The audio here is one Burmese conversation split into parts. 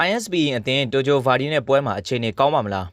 ISB အသင်းတိုဂျိုဗာဒီနဲ့ပွဲမှာအခြေအနေကောင်းပါမလား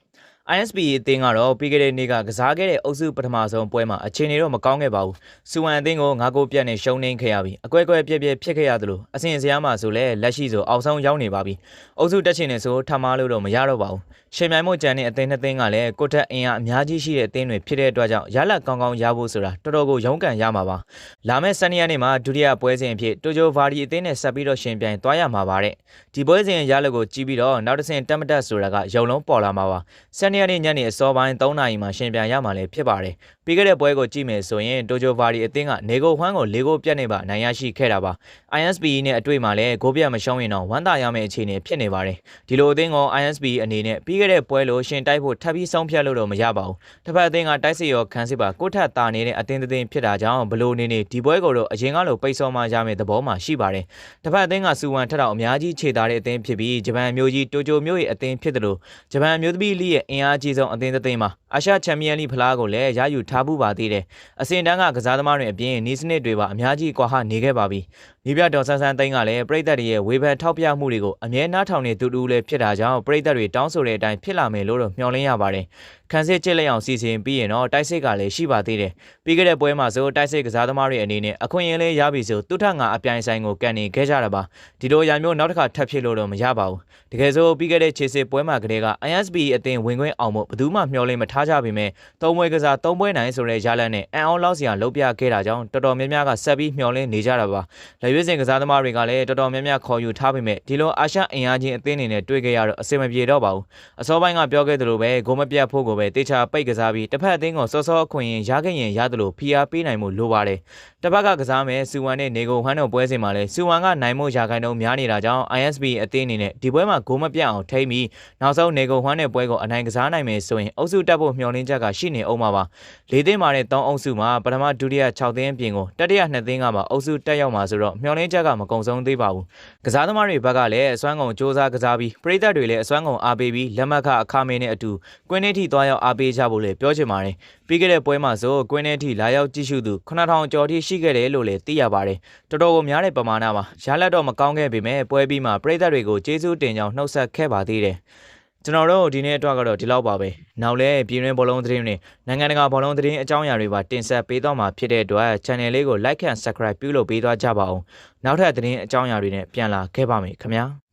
ISB အသင်းကတော့ပြီးခဲ့တဲ့နေ့ကကစားခဲ့တဲ့အုပ်စုပထမဆုံးပွဲမှာအခြေအနေတော့မကောင်းခဲ့ပါဘူး။စူဝမ်အသင်းကို၅ဂိုးပြတ်နဲ့ရှုံးနိမ့်ခဲ့ရပြီးအကွဲကွဲပြက်ပြက်ဖြစ်ခဲ့ရသလိုအဆင်စရာမှာဆိုလဲလက်ရှိဆိုအောက်ဆုံးရောက်နေပါပြီ။အုပ်စုတက်ချင်နေဆိုထမားလို့တော့မရတော့ပါဘူး။ရှင်မြိုင်မို့ကြံတဲ့အသင်းနှစ်သင်းကလည်းကိုတက်အင်အားအများကြီးရှိတဲ့အသင်းတွေဖြစ်တဲ့အတွက်ကြောင့်ရလတ်ကောင်းကောင်းရဖို့ဆိုတာတော်တော်ကိုရုန်းကန်ရမှာပါ။လာမယ့်စနေနေ့မှာဒုတိယပွဲစဉ်အဖြစ်တိုဂျိုဗာဒီအသင်းနဲ့ဆက်ပြီးတော့ရှင်ပြိုင်သွားရမှာပါတဲ့။ဒီပွဲစဉ်ရလတ်ကိုကြည့်ပြီးတော့နောက်တစ်ဆင့်တက်မတက်ဆိုတာကရုံလုံးပေါ်လာမှာပါ။စနေနေ့ညနေအစောပိုင်း3နာရီမှာရှင်ပြန်ရမှာလည်းဖြစ်ပါတယ်။ပြီးခဲ့တဲ့ပွဲကိုကြည့်မယ်ဆိုရင်တိုဂျိုဗာဒီအသင်းကနေဂိုဟွမ်းကို၄ဂိုးပြတ်နေပါနိုင်ရရှိခဲ့တာပါ။ ISB နဲ့အတွေ့မှာလည်းဂိုးပြတ်မရှုံးရင်တော့ဝမ်းသာရမယ့်အခြေအနေဖြစ်နေပါတယ်။ဒီလိုအသင်းက ISB အနေနဲ့ပြီးခဲ့တဲ့ပွဲလိုရှင်တိုက်ဖို့ထပ်ပြီးဆုံးဖြတ်လို့တော့မရပါဘူး။တစ်ဖက်အသင်းကတိုက်စစ်ရောခန်းစစ်ပါကိုထပ်တာနေတဲ့အသင်းသတင်းဖြစ်တာကြောင့်ဘလို့နေနေဒီပွဲကိုတော့အရင်ကလိုပိတ်ဆော့မှရမယ့်သဘောမှရှိပါတယ်။တစ်ဖက်အသင်းကစူဝမ်ထက်တော့အများကြီးခြေသားတဲ့အသင်းဖြစ်ပြီးဂျပန်မျိုးကြီးတိုဂျိုမျိုးရဲ့အသင်းဖြစ်တယ်လို့ဂျပန်မျိုးသမီးလိရဲ့အင်အားကြီးဆုံးအသင်းတစ်သင်းမှာအာရှချန်ပီယံလိဖလားကိုလည်းရယူထားမှုပါသေးတယ်။အစင်တန်းကကစားသမားတွေအပြင်နီးစနစ်တွေပါအများကြီးကွာဟနေခဲ့ပါပြီ။မိပြတော်ဆန်းဆန်းသိန်းကလည်းပြည်သက်တွေရဲ့ဝေဖန်ထောက်ပြမှုတွေကိုအမြဲနားထောင်နေသူတူလည်းဖြစ်တာကြောင့်ပြည်သက်တွေတောင်းဆိုတဲ့အတိုင်းဖြစ်လာမယ်လို့တော့မျှော်လင့်ရပါတယ်။ခံစစ်ကျစ်လက်အောင်စီစဉ်ပြီးရင်တော့တိုက်စစ်ကလည်းရှိပါသေးတယ်။ပြီးခဲ့တဲ့ပွဲမှာဆိုတိုက်စစ်ကစားသမားတွေအနေနဲ့အခွင့်အရေးလေးရပြီဆိုသူထငါအပြိုင်ဆိုင်ကိုကန်နေခဲ့ကြတာပါ။ဒီလိုရာမျိုးနောက်တစ်ခါထပ်ဖြစ်လို့တော့မရပါဘူး။တကယ်ဆိုပြီးခဲ့တဲ့ခြေစစ်ပွဲမှာကလေးက ISB အသင်းဝင်ခွင့်အောင်မှုဘယ်သူမှမျှော်လင့်မထားကြပေမဲ့သုံးပွဲကစားသုံးပွဲနိုင်ဆိုတဲ့ရလဒ်နဲ့အန်အောင်လောက်စရာလုပ်ပြခဲ့တာကြောင့်တော်တော်များများကဆက်ပြီးမျှော်လင့်နေကြတာပါ။လက်ရွေးစင်ကစားသမားတွေကလည်းတော်တော်များများခေါ်ယူထားပေမဲ့ဒီလိုအာရှအင်အားချင်းအသင်းတွေနဲ့တွေ့ခဲ့ရတော့အဆင်မပြေတော့ပါဘူး။အစောပိုင်းကပြောခဲ့သလိုပဲဂိုးမပြတ်ဖို့ကိုပဲတေချာပိတ်ကစားပြီးတစ်ဖက်အသင်းကိုစောစောအခွင့်ရင်ရခဲ့ရင်ရတယ်လို့ဖိအားပေးနိုင်မှုလိုပါတယ်။တစ်ဖက်ကကစားမဲ့စူဝမ်နဲ့နေကိုဟန်တို့ပွဲစဉ်မှာလည်းစူဝမ်ကနိုင်မှုရာခိုင်နှုန်းများနေတာကြောင့် ISB အသင်းအနေနဲ့ဒီပွဲမှာဂိုးမပြတ်အောင်ထိမ့်ပြီးနောက်ဆုံးနေကိုဟန်နဲ့ပွဲကိုအနိုင်ကစားနိုင်မယ်ဆိုရင်အုပ်စုတက်ဖို့မျှော်လင့်ချက်ကရှိနေအောင်ပါပါ။၄သင်းမှာနဲ့၃အုပ်စုမှာပထမဒုတိယ6သင်းအပြင်ကိုတတိယ2သင်းကမှအုပ်စုတက်ရောက်မှာဆိုတော့မျှော်လင့်ချက်ကမကုံဆုံးသေးပါဘူး။ကစားသမားတွေဘက်ကလည်းအစွမ်းကုန်စ조사ကစားပြီးပရိသတ်တွေလည်းအစွမ်းကုန်အားပေးပြီးလက်မှတ်ခအခါမင်းနဲ့အတူကွင်းနှိထိသွားရောက်အားပေးကြဖို့လည်းပြောချင်ပါတယ်။ပြီးခဲ့တဲ့ပွဲမှာဆိုကွင်းထဲထိလာရောက်ကြည့်ရှုသူ9000ကျော်ထိရှိခဲ့တယ်လို့လည်းသိရပါတယ်။တော်တော်ကိုများတဲ့ပမာဏမှာရလက်တော့မကောင်းခဲ့ပေမဲ့ပွဲပြီးမှပရိသတ်တွေကိုကျေးဇူးတင်ကြောင်းနှုတ်ဆက်ခဲ့ပါသေးတယ်။ ကျွန်တော်တို့ဒီနေ့အတွက်ကတော့ဒီလောက်ပါပဲ။နောက်လဲပြည်တွင်းဘောလုံးသတင်းတွေနိုင်ငံတကာဘောလုံးသတင်းအကြောင်းအရာတွေပါတင်ဆက်ပေးတော့မှာဖြစ်တဲ့အတွက် channel လေးကို like and subscribe ပြုလုပ်ပေးသွားကြပါဦး။နောက်ထပ်သတင်းအကြောင်းအရာတွေနဲ့ပြန်လာခဲ့ပါမယ်ခင်ဗျာ။